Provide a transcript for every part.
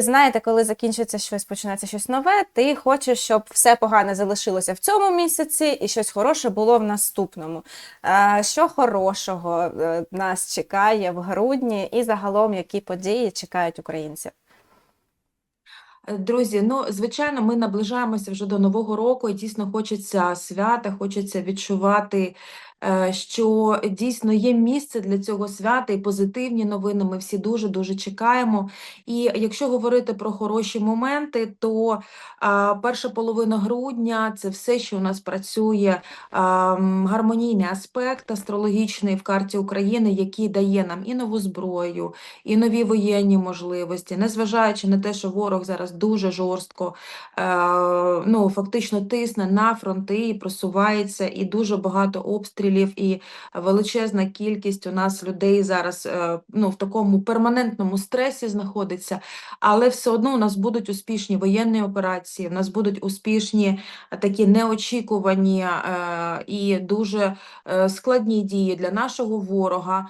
Знаєте, коли закінчується щось, починається щось нове, ти хочеш, щоб все погане залишилося в цьому місяці і щось хороше було в наступному. Е, Що хорошого е, нас чекає в грудні і загалом які події чекають українців? Друзі, ну звичайно, ми наближаємося вже до Нового року, і дійсно хочеться свята, хочеться відчувати, що дійсно є місце для цього свята і позитивні новини. Ми всі дуже дуже чекаємо. І якщо говорити про хороші моменти, то перша половина грудня це все, що у нас працює, гармонійний аспект астрологічний в карті України, який дає нам і нову зброю, і нові воєнні можливості, незважаючи на те, що ворог зараз дуже жорстко е, ну, фактично тисне на фронти і просувається, і дуже багато обстрілів, і величезна кількість у нас людей зараз е, ну, в такому перманентному стресі знаходиться, але все одно у нас будуть успішні воєнні операції, у нас будуть успішні такі неочікувані е, і дуже е, складні дії для нашого ворога.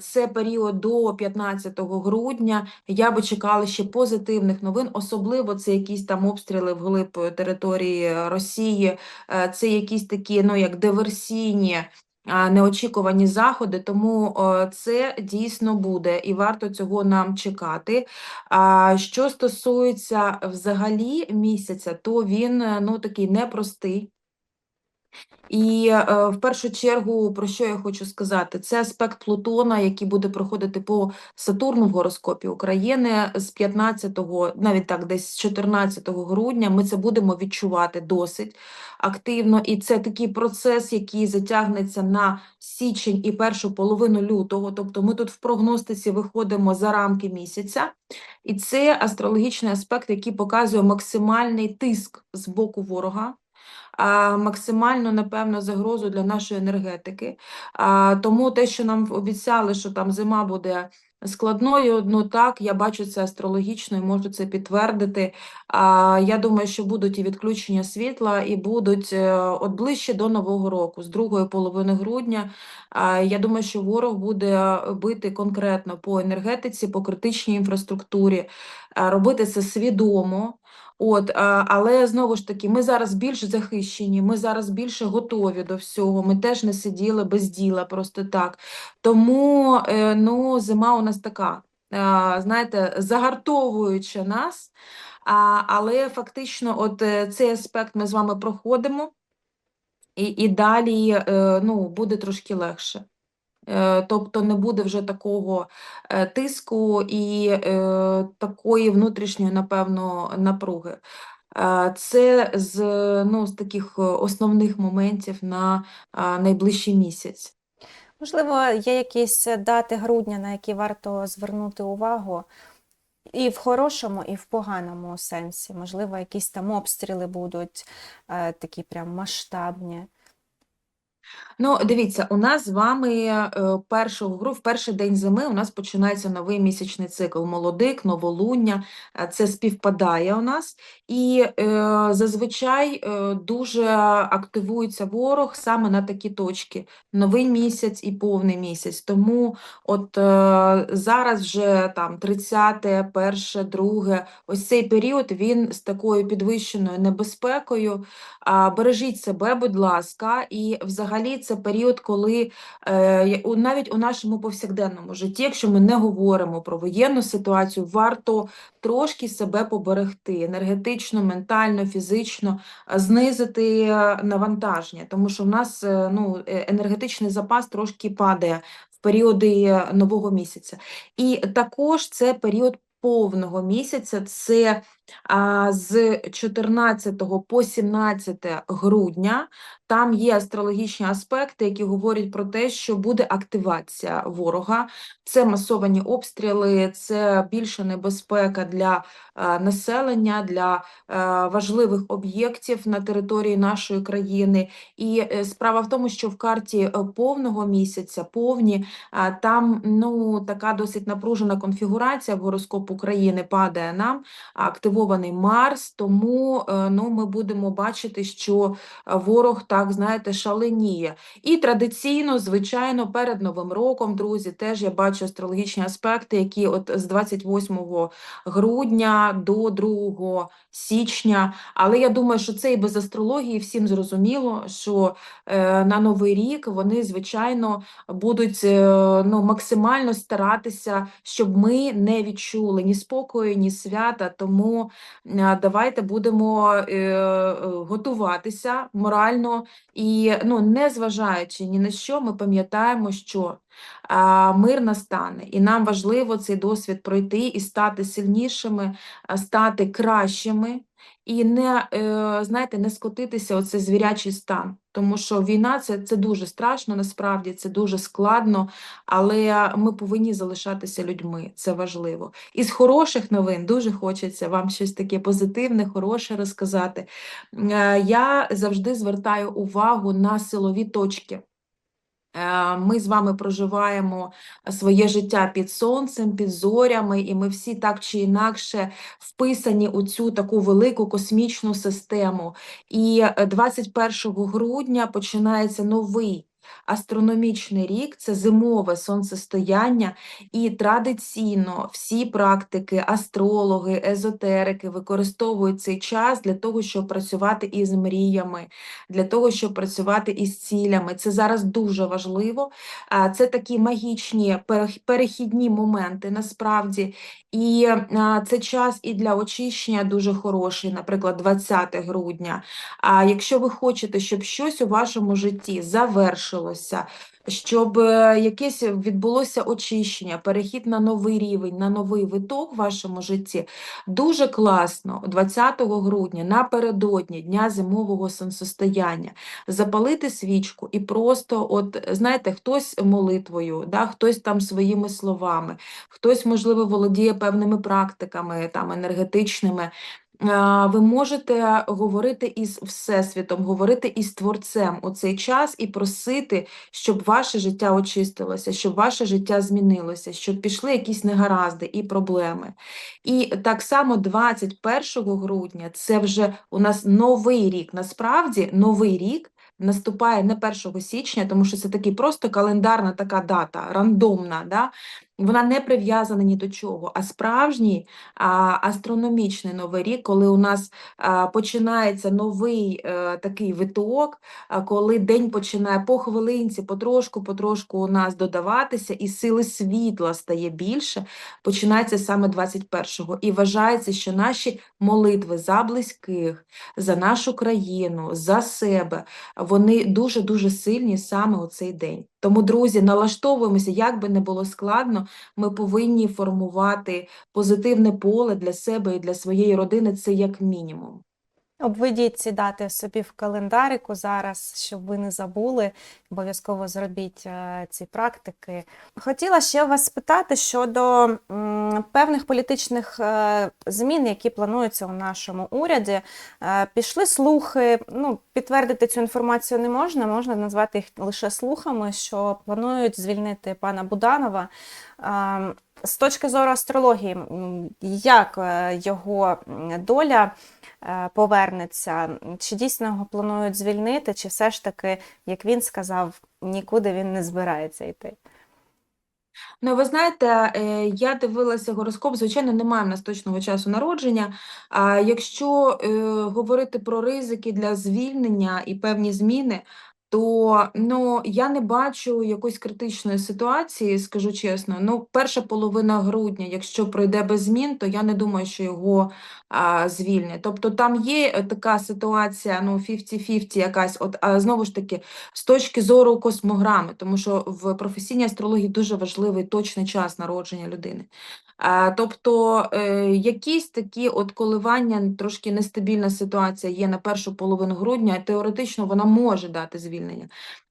Це період до 15 грудня. Я би чекала ще позитивних новин, особливо це якісь там обстріли вглиб території Росії, це якісь такі, ну як диверсійні. Неочікувані заходи, тому це дійсно буде, і варто цього нам чекати. Що стосується взагалі місяця, то він е, ну такий непростий. І е, в першу чергу, про що я хочу сказати, це аспект Плутона, який буде проходити по Сатурну в гороскопі України з 15-го, навіть так, десь з 14 грудня. Ми це будемо відчувати досить активно. І це такий процес, який затягнеться на січень і першу половину лютого. Тобто ми тут в прогностиці виходимо за рамки місяця. І це астрологічний аспект, який показує максимальний тиск з боку ворога а, максимальну, напевно, загрозу для нашої енергетики. Тому те, що нам обіцяли, що там зима буде складною, ну так, я бачу це астрологічно і можу це підтвердити. А, я думаю, що будуть і відключення світла, і будуть е, от ближче до Нового року, з другої половини грудня. А, я думаю, що ворог буде бити конкретно по енергетиці, по критичній інфраструктурі, робити це свідомо. От, але знову ж таки, ми зараз більш захищені, ми зараз більше готові до всього. Ми теж не сиділи без діла, просто так. Тому е, ну, зима у нас така, знаєте, загартовуюча нас, але фактично, от е, цей аспект ми з вами проходимо, і, і далі е, ну, буде трошки легше. Е, Тобто не буде вже такого е, тиску і е, такої внутрішньої, напевно, напруги. Це з, ну, з таких основних моментів на найближчий місяць. Можливо, є якісь дати грудня, на які варто звернути увагу і в хорошому, і в поганому сенсі. Можливо, якісь там обстріли будуть такі прям масштабні. Ну, дивіться, у нас з вами е, першого гру, в перший день зими у нас починається новий місячний цикл. Молодик, новолуння, е, це співпадає у нас. І е, зазвичай е, дуже активується ворог саме на такі точки: новий місяць і повний місяць. Тому от е, зараз вже там 30, 1, 2, ось цей період він з такою підвищеною небезпекою. Бережіть себе, будь ласка, і взагалі це період, коли е, навіть у нашому повсякденному житті, якщо ми не говоримо про воєнну ситуацію, варто трошки себе поберегти енергетично, ментально, фізично, знизити е, навантаження, тому що в нас е, ну, е, енергетичний запас трошки падає в періоди е, нового місяця. І також це період повного місяця, це з 14 по 17 грудня там є астрологічні аспекти, які говорять про те, що буде активація ворога. Це масовані обстріли, це більша небезпека для е, населення, для е, важливих об'єктів на території нашої країни. І е, справа в тому, що в карті повного місяця, повні, там ну, така досить напружена конфігурація в гороскоп України падає нам, а, активується активований Марс, тому е, ну, ми будемо бачити, що е, ворог так, знаєте, шаленіє. І традиційно, звичайно, перед Новим роком, друзі, теж я бачу астрологічні аспекти, які от з 28 грудня до 2 січня. Але я думаю, що це і без астрології всім зрозуміло, що е, на Новий рік вони, звичайно, будуть ну, максимально старатися, щоб ми не відчули ні спокою, ні свята. Тому е, давайте будемо е, готуватися морально і ну, не зважаючи ні на що, ми пам'ятаємо, що мир настане, і нам важливо цей досвід пройти і стати сильнішими, стати кращими. І не, е, знаєте, не скотитися оце звірячий стан. Тому що війна це, це дуже страшно, насправді, це дуже складно, але ми повинні залишатися людьми, це важливо. Із хороших новин дуже хочеться вам щось таке позитивне, хороше розказати. Е, Я завжди звертаю увагу на силові точки. Е, Ми з вами проживаємо своє життя під сонцем, під зорями, і ми всі так чи інакше вписані у цю таку велику космічну систему. І е, 21 грудня починається новий астрономічний рік, це зимове сонцестояння, і традиційно всі практики, астрологи, езотерики використовують цей час для того, щоб працювати із мріями, для того, щоб працювати із цілями. Це зараз дуже важливо. Це такі магічні перехідні моменти насправді. І це час і для очищення дуже хороший, наприклад, 20 грудня. А якщо ви хочете, щоб щось у вашому житті завершилося, щоб е, якесь відбулося очищення, перехід на новий рівень, на новий виток в вашому житті, дуже класно 20 грудня напередодні Дня зимового сонцестояння запалити свічку і просто, от знаєте, хтось молитвою, да, хтось там своїми словами, хтось, можливо, володіє певними практиками там енергетичними. Ви можете говорити із Всесвітом, говорити із Творцем у цей час і просити, щоб ваше життя очистилося, щоб ваше життя змінилося, щоб пішли якісь негаразди і проблеми. І так само 21 грудня це вже у нас новий рік. Насправді новий рік наступає не 1 січня, тому що це такий просто календарна така дата, рандомна. Да? Вона не прив'язана ні до чого, а справжній а, астрономічний новий рік, коли у нас а, починається новий е, такий виток, а, коли день починає по хвилинці, потрошку, потрошку у нас додаватися, і сили світла стає більше, починається саме 21-го. І вважається, що наші молитви за близьких, за нашу країну, за себе, вони дуже-дуже сильні саме у цей день. Тому, друзі, налаштовуємося, як би не було складно, ми повинні формувати позитивне поле для себе і для своєї родини, це як мінімум. Обведіть ці дати собі в календарику зараз, щоб ви не забули. Обов'язково зробіть е, ці практики. Хотіла ще вас спитати щодо певних політичних е, змін, які плануються у нашому уряді. Е, Пішли слухи. Ну, підтвердити цю інформацію не можна, можна назвати їх лише слухами, що планують звільнити пана Буданова. З точки зору астрології, як е, його доля е, повернеться? Чи дійсно його планують звільнити, чи все ж таки, як він сказав, нікуди він не збирається йти? Ну, ви знаєте, е, я дивилася гороскоп, звичайно, немає в нас точного часу народження. А якщо говорити про ризики для звільнення і певні зміни, то ну, я не бачу якоїсь критичної ситуації, скажу чесно. Ну, перша половина грудня, якщо пройде без змін, то я не думаю, що його а, звільнять. Тобто там є е, така ситуація, ну, 50-50 якась, от, а, знову ж таки, з точки зору космограми, тому що в професійній астрології дуже важливий точний час народження людини. А, тобто е, якісь такі от коливання, трошки нестабільна ситуація є на першу половину грудня, теоретично вона може дати звільнення.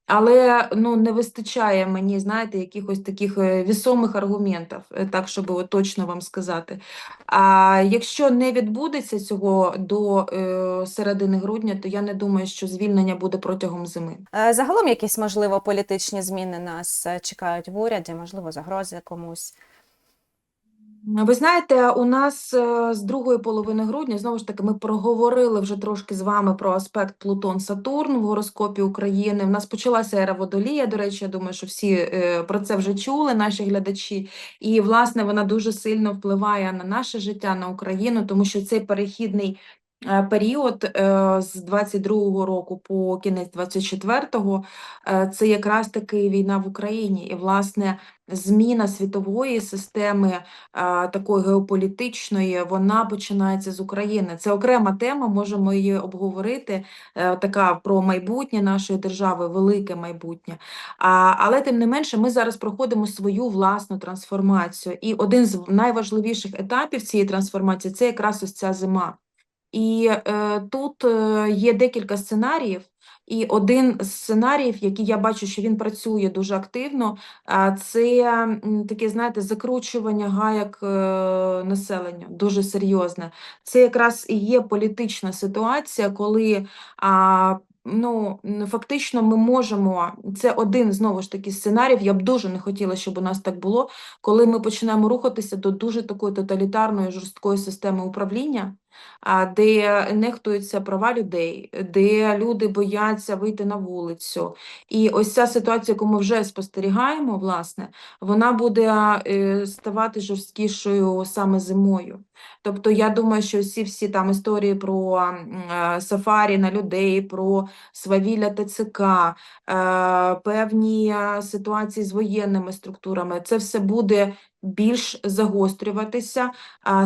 Але ну, не вистачає мені, знаєте, якихось таких е, вісомих аргументів, е, так, щоб от точно вам сказати. А якщо не відбудеться цього до е, середини грудня, то я не думаю, що звільнення буде протягом зими. Е, Загалом якісь, можливо, політичні зміни нас чекають в уряді, можливо, загрози комусь. Ви знаєте, у нас е, з другої половини грудня, знову ж таки, ми проговорили вже трошки з вами про аспект Плутон-Сатурн в гороскопі України. У нас почалася ера Водолія, до речі, я думаю, що всі е, про це вже чули, наші глядачі. І, власне, вона дуже сильно впливає на наше життя, на Україну, тому що цей перехідний період е, з 22-го року по кінець 24-го е, це якраз таки війна в Україні. І, власне, зміна світової системи е, такої геополітичної, вона починається з України. Це окрема тема, можемо її обговорити, е, така про майбутнє нашої держави, велике майбутнє. Але тим не менше, ми зараз проходимо свою власну трансформацію. І один з найважливіших етапів цієї трансформації це якраз ось ця зима. І е, тут е, є декілька сценаріїв. І один з сценаріїв, який я бачу, що він працює дуже активно, це таке, знаєте, закручування гаяк е, населення, дуже серйозне. Це якраз і є політична ситуація, коли ну, фактично ми можемо, це один знову ж таки сценаріїв, я б дуже не хотіла, щоб у нас так було, коли ми починаємо рухатися до дуже такої тоталітарної жорсткої системи управління де нехтуються права людей, де люди бояться вийти на вулицю. І ось ця ситуація, яку ми вже спостерігаємо, власне, вона буде е, ставати жорсткішою саме зимою. Тобто, я думаю, що всі всі там історії про е, сафарі на людей, про свавілля ТЦК, е, певні ситуації з воєнними структурами, це все буде більш загострюватися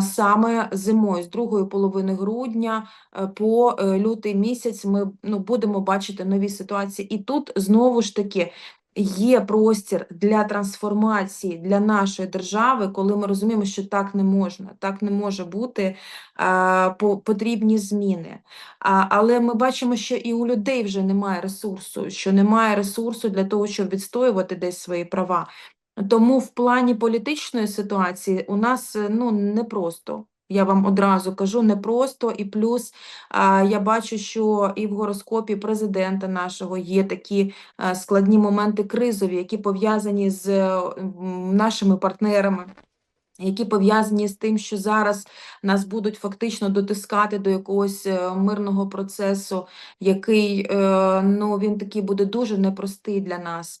саме зимою, з другої половини грудня е, по е, лютий місяць ми ну, будемо бачити нові ситуації. І тут знову ж таки є простір для трансформації для нашої держави, коли ми розуміємо, що так не можна, так не може бути потрібні зміни. Але ми бачимо, що і у людей вже немає ресурсу, що немає ресурсу для того, щоб відстоювати десь свої права. Тому в плані політичної ситуації у нас е, ну непросто. Я вам одразу кажу, непросто, і плюс я бачу, що і в гороскопі президента нашого є такі а, складні моменти кризові, які пов'язані з е, нашими партнерами. Які пов'язані з тим, що зараз нас будуть фактично дотискати до якогось е, мирного процесу, який е, ну, він такий буде дуже непростий для нас.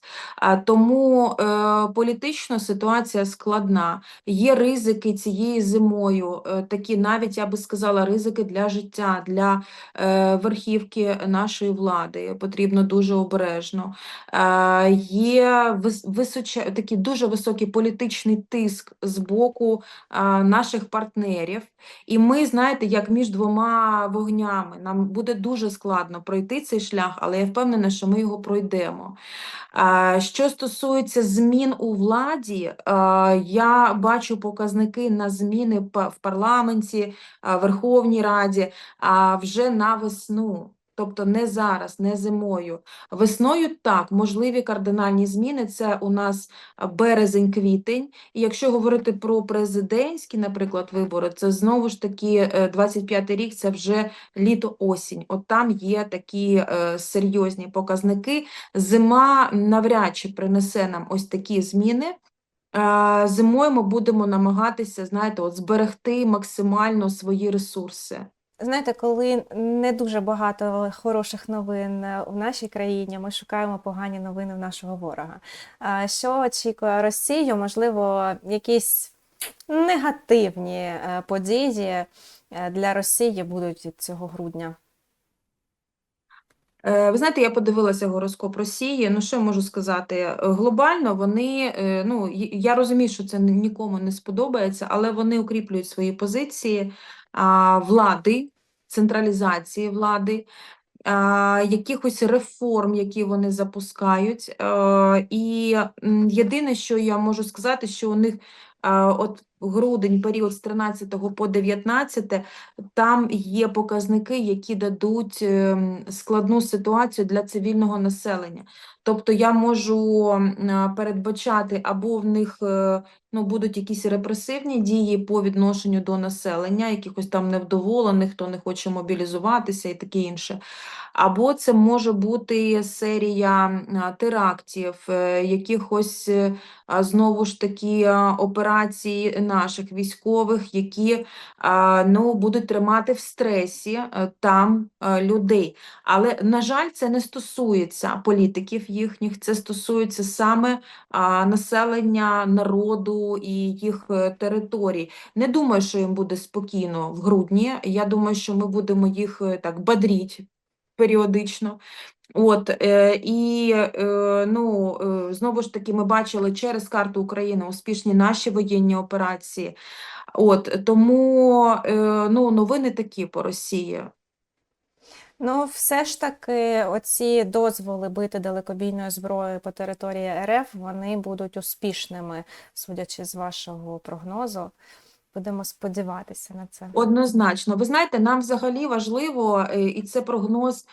Тому е, політично ситуація складна. Є ризики цією зимою, е, такі навіть я би сказала, ризики для життя, для е, верхівки нашої влади. Потрібно дуже обережно. Е, Є вис- височа, такий дуже високий політичний тиск з боку наших партнерів. І ми, знаєте, як між двома вогнями. Нам буде дуже складно пройти цей шлях, але я впевнена, що ми його пройдемо. Що стосується змін у владі, я бачу показники на зміни в парламенті, Верховній Раді, вже на весну. Тобто не зараз, не зимою. Весною так, можливі кардинальні зміни. Це у нас березень-квітень. І якщо говорити про президентські, наприклад, вибори, це знову ж таки 25-й рік, це вже літо-осінь. От там є такі е, серйозні показники. Зима навряд чи принесе нам ось такі зміни. Е, Зимою ми будемо намагатися, знаєте, от зберегти максимально свої ресурси. Знаєте, коли не дуже багато хороших новин е, в нашій країні, ми шукаємо погані новини в нашого ворога. Що очікує Росію? Можливо, якісь негативні е, події е, для Росії будуть від цього грудня. Ви знаєте, я подивилася гороскоп Росії. Ну, що я можу сказати? Глобально вони, ну, я розумію, що це нікому не сподобається, але вони укріплюють свої позиції влади, централізації влади, якихось реформ, які вони запускають. Е, І єдине, що я можу сказати, що у них от грудень, період з 13 по 19, там є показники, які дадуть ем, складну ситуацію для цивільного населення. Тобто я можу передбачати, або в них е, ну, будуть якісь репресивні дії по відношенню до населення, якихось там невдоволених, хто не хоче мобілізуватися і таке інше. Або це може бути серія терактів, е, якихось е, знову ж таки операцій наших військових, які ну, будуть тримати в стресі е, там е, людей. Але, на жаль, це не стосується політиків їхніх, це стосується саме населення, народу і їх е, територій. Не думаю, що їм буде спокійно в грудні. Я думаю, що ми будемо їх так бадріть періодично. От, е, і е, ну, е, знову ж таки, ми бачили через карту України успішні наші воєнні операції. От, тому ну, новини такі по Росії. Ну, все ж таки, оці дозволи бити далекобійною зброєю по території РФ, вони будуть успішними, судячи з вашого прогнозу. Будемо сподіватися на це. Однозначно. Ви знаєте, нам взагалі важливо, е, і це прогноз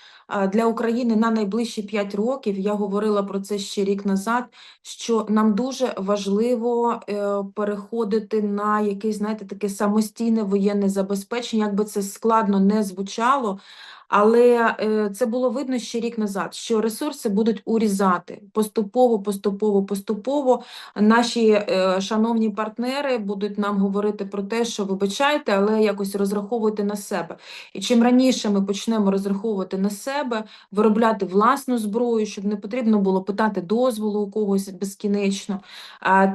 для України на найближчі 5 років. Я говорила про це ще рік назад, що нам дуже важливо е, переходити на якесь, знаєте, таке самостійне воєнне забезпечення, якби це складно не звучало. Але е, це було видно ще рік назад, що ресурси будуть урізати поступово, поступово, поступово. Наші е, шановні партнери будуть нам говорити про те, що вибачайте, але якось розраховуйте на себе. І чим раніше ми почнемо розраховувати на себе, виробляти власну зброю, щоб не потрібно було питати дозволу у когось безкінечно,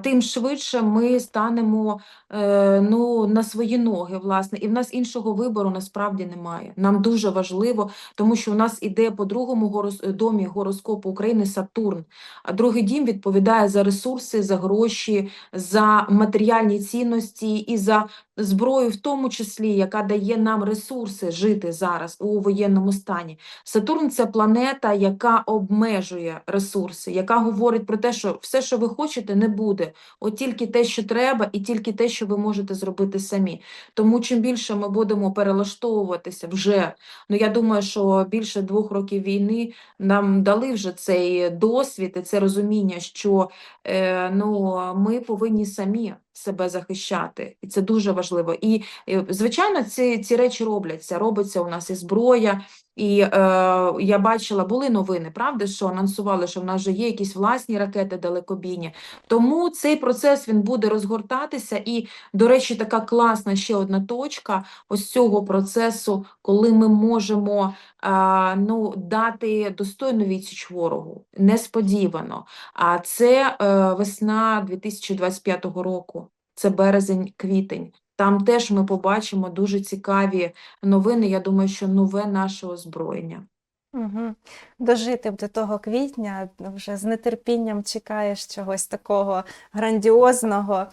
тим швидше ми станемо е, ну, на свої ноги, власне, і в нас іншого вибору насправді немає. Нам дуже важливо, тому що у нас іде по другому горос- домі гороскопу України Сатурн. А другий дім відповідає за ресурси, за гроші, за матеріальні цінності і за зброю, в тому числі, яка дає нам ресурси жити зараз у воєнному стані. Сатурн це планета, яка обмежує ресурси, яка говорить про те, що все, що ви хочете, не буде. От тільки те, що треба, і тільки те, що ви можете зробити самі. Тому чим більше ми будемо перелаштовуватися вже, ну я думаю, що більше двох років війни нам дали вже цей досвід і це розуміння, що е, ну, ми повинні самі себе захищати, і це дуже важливо. І, е, звичайно, ці, ці речі робляться. Робиться у нас і зброя, і е, я бачила, були новини, правда, що анонсували, що в нас вже є якісь власні ракети далекобійні. Тому цей процес він буде розгортатися. І, до речі, така класна ще одна точка ось цього процесу, коли ми можемо а, ну, дати достойну відсіч ворогу, несподівано. А це е, весна 2025 року, це березень-квітень. Там теж ми побачимо дуже цікаві новини. Я думаю, що нове наше озброєння. Угу. Дожити до того квітня, вже з нетерпінням чекаєш чогось такого грандіозного.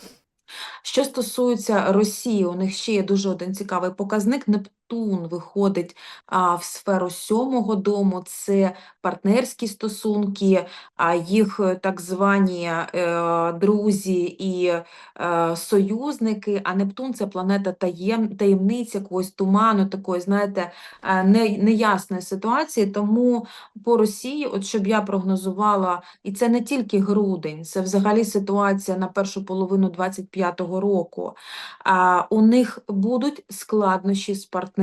Що стосується Росії, у них ще є дуже один цікавий показник. Нептун виходить а, в сферу сьомого дому, це партнерські стосунки, а їх е, так звані е, друзі і е, союзники. А Нептун це планета таєм, таємниць, якогось туману, такої, знаєте, е, не, неясної ситуації. Тому по Росії, от щоб я прогнозувала, і це не тільки грудень, це взагалі ситуація на першу половину 25-го року. А, у них будуть складнощі з партнерами.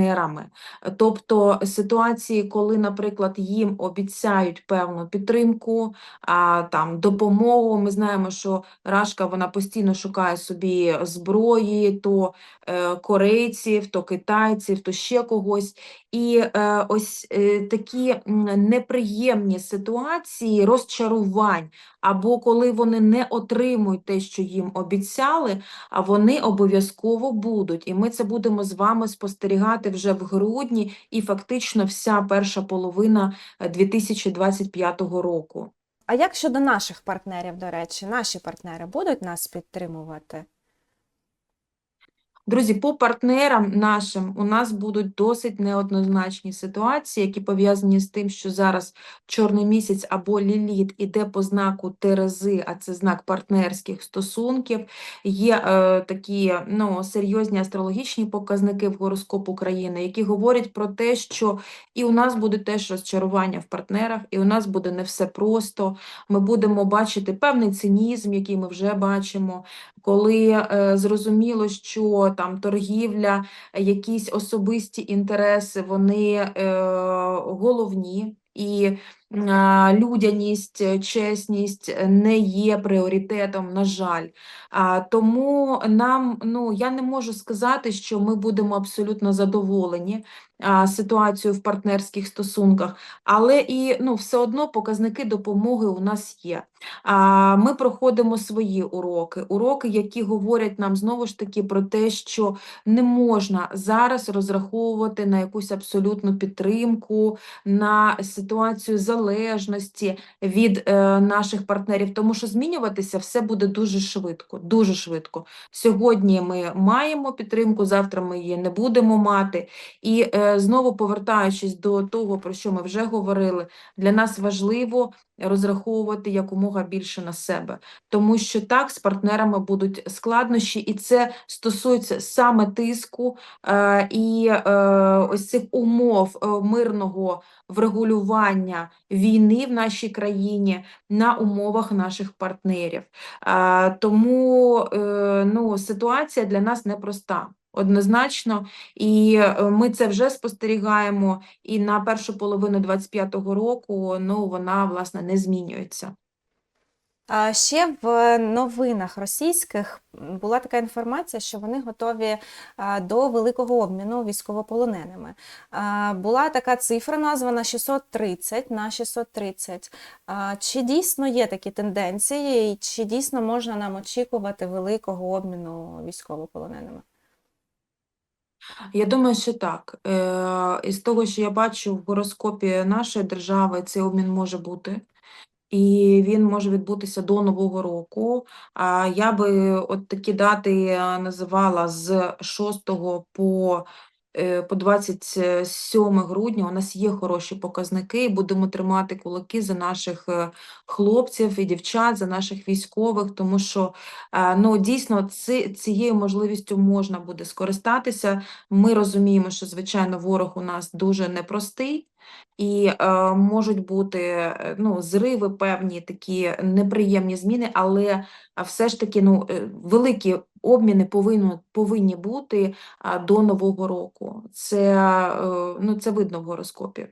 Тобто ситуації, коли, наприклад, їм обіцяють певну підтримку, а, там, допомогу. Ми знаємо, що Рашка вона постійно шукає собі зброї, то е, корейців, то китайців, то ще когось. І е, ось е, такі неприємні ситуації розчарувань, або коли вони не отримують те, що їм обіцяли, а вони обов'язково будуть. І ми це будемо з вами спостерігати вже в грудні і фактично вся перша половина е, 2025 року. А як щодо наших партнерів, до речі, наші партнери будуть нас підтримувати? Друзі, по партнерам нашим у нас будуть досить неоднозначні ситуації, які пов'язані з тим, що зараз чорний місяць або ліліт іде по знаку Терези, а це знак партнерських стосунків. Є е, такі ну, серйозні астрологічні показники в гороскопу країни, які говорять про те, що і у нас буде теж розчарування в партнерах, і у нас буде не все просто. Ми будемо бачити певний цинізм, який ми вже бачимо, коли е, зрозуміло, що там торгівля, якісь особисті інтереси, вони е, головні. І людяність, чесність не є пріоритетом, на жаль. Тому нам, ну, я не можу сказати, що ми будемо абсолютно задоволені ситуацією в партнерських стосунках, але і ну, все одно показники допомоги у нас є. Ми проходимо свої уроки, уроки, які говорять нам знову ж таки про те, що не можна зараз розраховувати на якусь абсолютну підтримку, на ситуацію залежності від е, наших партнерів, тому що змінюватися все буде дуже швидко, дуже швидко. Сьогодні ми маємо підтримку, завтра ми її не будемо мати. І е, знову повертаючись до того, про що ми вже говорили, для нас важливо розраховувати якомога більше на себе, тому що так з партнерами будуть складнощі, і це стосується саме тиску е, і е, ось цих умов е, мирного врегулювання війни в нашій країні на умовах наших партнерів. Е, тому е, ну, ситуація для нас непроста. Однозначно, і е, ми це вже спостерігаємо, і на першу половину 25-го року ну, вона власне не змінюється. А ще в новинах російських була така інформація, що вони готові до великого обміну військовополоненими. Була така цифра названа 630 на 630. А, Чи дійсно є такі тенденції, і чи дійсно можна нам очікувати великого обміну військовополоненими? Я думаю, що так. Е, Із того, що я бачу в гороскопі нашої держави, цей обмін може бути. І він може відбутися до Нового року. А я би от такі дати е, називала з 6 по, по 27 грудня. У нас є хороші показники, і будемо тримати кулаки за наших е, хлопців і дівчат, за наших військових, тому що е, ну, дійсно ці, цією можливістю можна буде скористатися. Ми розуміємо, що, звичайно, ворог у нас дуже непростий. І е, можуть бути е, ну, зриви, певні такі неприємні зміни, але е, все ж таки ну, е, великі обміни повинні, повинні бути до Нового року. Це, е, ну, це видно в гороскопі.